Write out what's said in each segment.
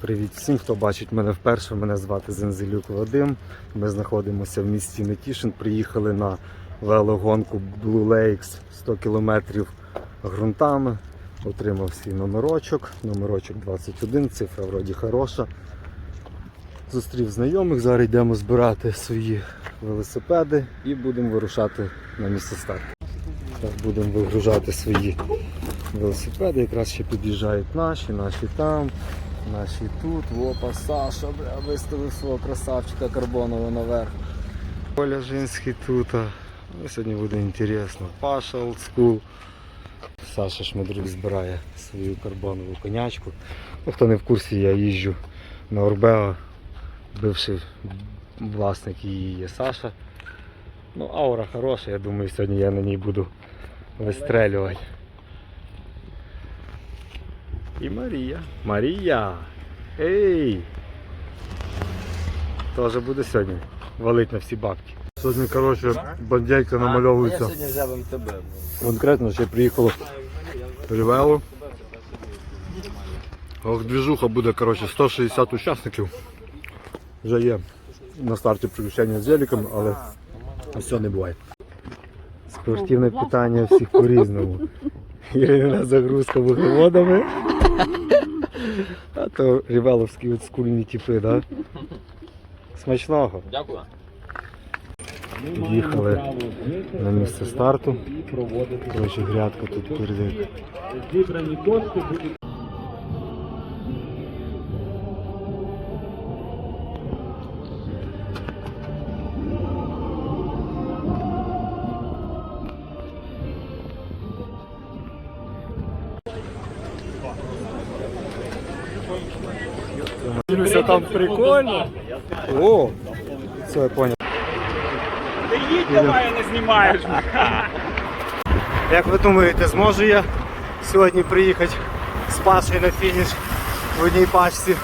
Привіт всім, хто бачить мене вперше. Мене звати Зензелюк Вадим. Ми знаходимося в місті Нетішин. Приїхали на велогонку Blue Lakes 100 кілометрів ґрунтами. Отримав свій номерочок. Номерочок 21, цифра вроді хороша. Зустрів знайомих, зараз йдемо збирати свої велосипеди і будемо вирушати на місце старту. Так, будемо вигружати свої велосипеди. Якраз ще під'їжджають наші, наші там. Наші тут, опа, Саша, бля, виставив свого красавчика карбонового наверх. Коля Жинський тут. Ну, сьогодні буде інтересно. Паша олдскул. Саша Шмедрук збирає свою карбонову конячку. Ну, хто не в курсі, я їжджу на Орбео. Бивший власник її є Саша. Ну, аура хороша, я думаю, сьогодні я на ній буду вистрелювати. І Марія. Марія! Ей! Тоже буде сьогодні. Валить на всі бабки. Сьогодні, коротше, бандейка намальовується. Я сьогодні взяв МТБ. Конкретно ще приїхало Рівело. Ох, двіжуха буде, коротше, 160 учасників. Вже є на старті приключення з великом, але все не буває. Спортивне питання всіх по-різному. Єдина загрузка вуглеводами. То рівеловські от скульні типи, да? Смачного. Дякую. Під'їхали на місце старту. Коротше, грядка тут перед. Там прикольно. О, все, я понял. Ти їдь давай, не знімаєш. Як ви думаєте, зможу я сьогодні приїхати з Пашею на фініш в одній пачці,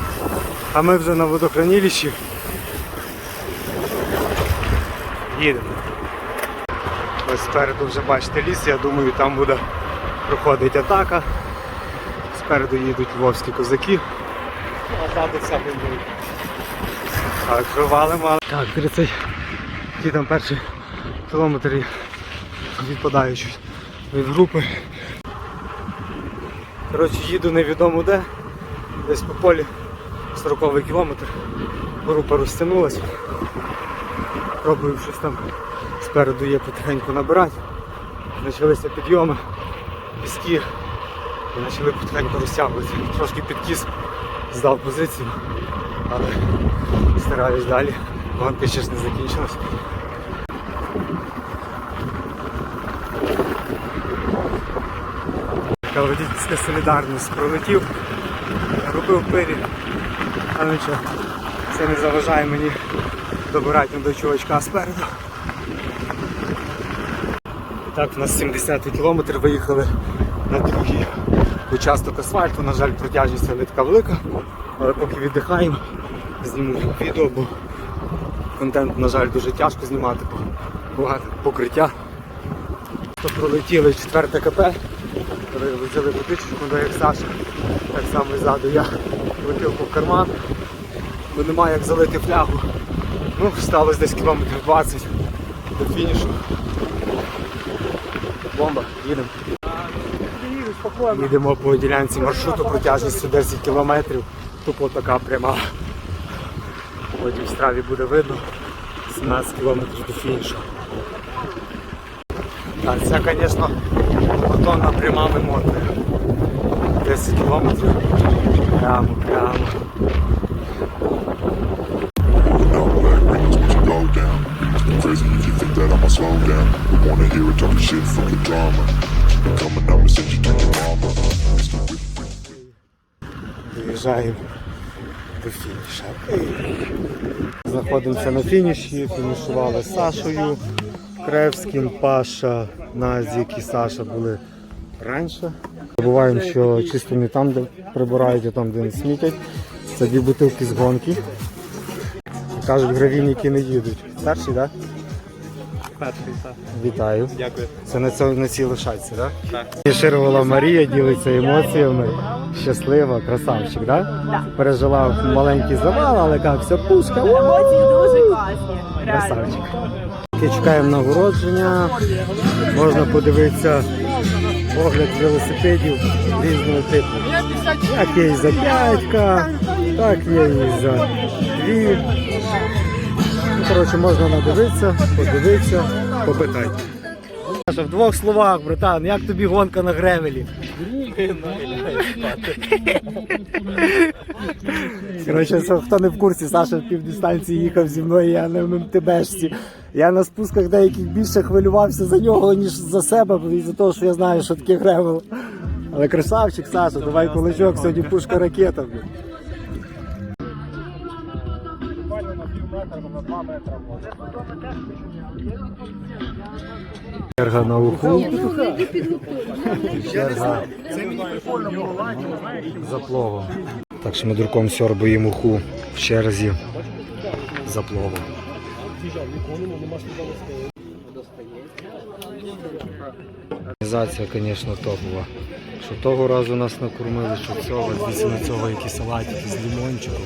а ми вже на водохранилищі. Їдемо. Ось спереду вже бачите ліс, я думаю, там буде проходити атака. Спереду їдуть львовські козаки. А ззаду все буде. Так, вивалимо. Так, 30 які там перші кілометри відпадають від групи. Коротше, їду невідомо де, десь по полі 40 кілометр. Група розтягнулася. Пробую щось там спереду є потихеньку набирати. Почалися підйоми, піски і почали потихеньку розтягуватися. Трошки підкіс, здав позицію, але стараюсь далі. Гонка ще ж не закінчилась. Така водительська солідарність пролетів, робив пирі, але нічого, це не заважає мені добирати до чувачка спереду. І так, у нас 70 кілометр виїхали на другий участок асфальту. На жаль, протяжність не велика, але поки віддихаємо, зніму відео, бо контент, на жаль, дуже тяжко знімати, бо багато покриття. То пролетіли четверте КП, взяли водичку, як Саша, так само ззаду я бутилку в карман, бо немає як залити флягу. Ну, сталося десь кілометрів 20 до фінішу. Бомба, їдемо. Їдемо по ділянці маршруту протяжністю 10 кілометрів. Тупо така пряма. Потім в страві буде видно 17 кілометрів до фінішу. Так, це, звісно, монотонна пряма вимотує. 10 кілометрів. Прямо, прямо. Down. Crazy if you think that I'ma slow down. We wanna hear it talking shit from the drama. Coming up and send you to your mama. Mr. До фініша. Знаходимося на фініші, фінішували з Сашою Кревським, Паша, Назік і Саша були раніше. Забуваємо, що чисто не там, де прибирають, а там, де не смітять. Це дві бутилки з гонки. Кажуть, гравійники не їдуть. Перший, так? Перший, так. Вітаю. Дякую. Це на, цьому, на цій лишайці, так? Так. Ширувала Марія, ділиться емоціями. Щаслива, красавчик, так? Да? Пережила маленький завал, але як все пушка. Емоції дуже класні. Красавчик. Чекаємо нагородження. Можна подивитися огляд велосипедів різного типу. Як є і за 5, так є і за 2. Коротше, можна надивитися, подивитися, попитати. В двох словах, братан, як тобі гонка на гревелі? Коротше, хто не в курсі, Саша в півдистанції їхав зі мною, я на МТБшці. Я на спусках деяких більше хвилювався за нього, ніж за себе, бо із-за того, що я знаю, що таке гревел. Але красавчик, Саша, давай кулачок, сьогодні пушка ракета. Черга на уху. Черга за пловом. Так що ми дурком сьорбаємо уху в черзі за пловом. Організація, звісно, топова. Що того разу нас накормили, що цього, звідси на цього які салатики з лимончиком.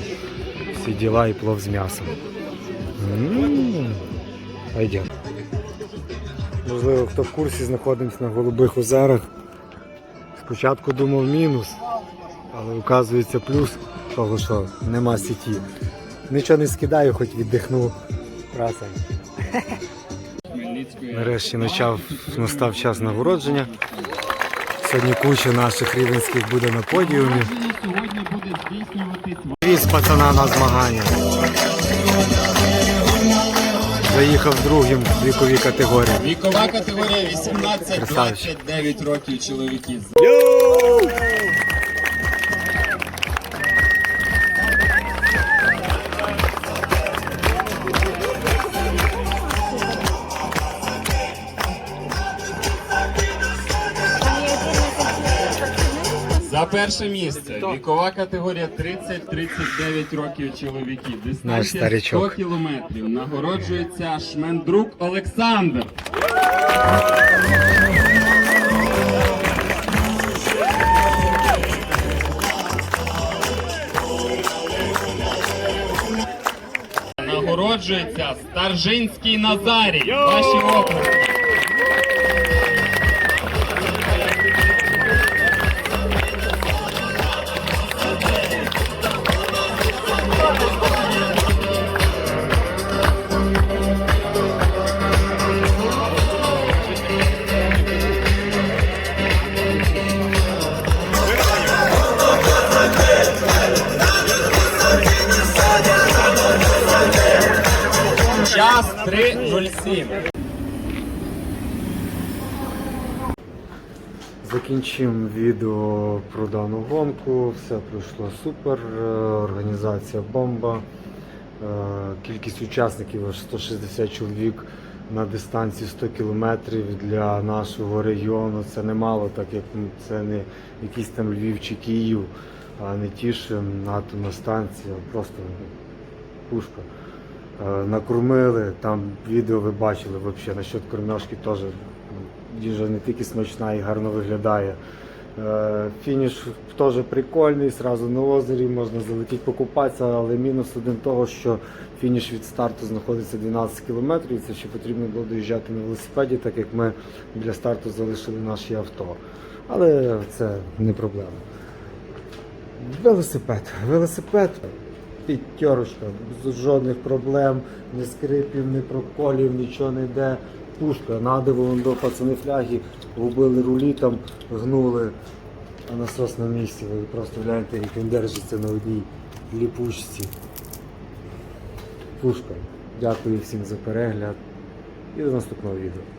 Всі діла і плов з м'ясом. М, Пойдем. Можливо, хто в курсі знаходимося на Голубих озерах. Спочатку думав мінус, але оказується плюс того, що нема сіті. Нічого не скидаю, хоч віддихну. Красень. Нарешті почав, настав час нагородження. Сьогодні куча наших рівенських буде на подіумі. Віз пацана на змагання. Заїхав другим в віковій категорії. Вікова категорія 18-29 Красавчик. років чоловіків. Перше місце вікова категорія 30-39 років чоловіків. Дистанція 100 кілометрів. Нагороджується Шмендрук Олександр. Нагороджується Старжинський Назарій. Ваші оплески. 3.07. Закінчимо відео про дану гонку. Все пройшло супер. е, Організація бомба. Е, Кількість учасників 160 чоловік на дистанції 100 кілометрів для нашого регіону. Це немало, так як це не якийсь там Львів чи Київ, а не Тішин, атомна станція, просто пушка. Е, Накормили, там відео ви бачили взагалі насчет кормежки теж їжа не тільки смачна і гарно виглядає. Е, Фініш теж прикольний, зразу на озері можна залетіти покупатися, але мінус один того, що фініш від старту знаходиться 12 кілометрів, і це ще потрібно було доїжджати на велосипеді, так як ми біля старту залишили наші авто. Але це не проблема. Велосипед. Велосипед. П'ятерочка, без жодних проблем, ні скрипів, ні проколів, нічого не йде. Пушка, надиво до пацани фляги, губили рулі там, гнули, а насос на місці. Ви просто гляньте, як він держиться на одній ліпучці. Пушка. Дякую всім за перегляд і до наступного відео.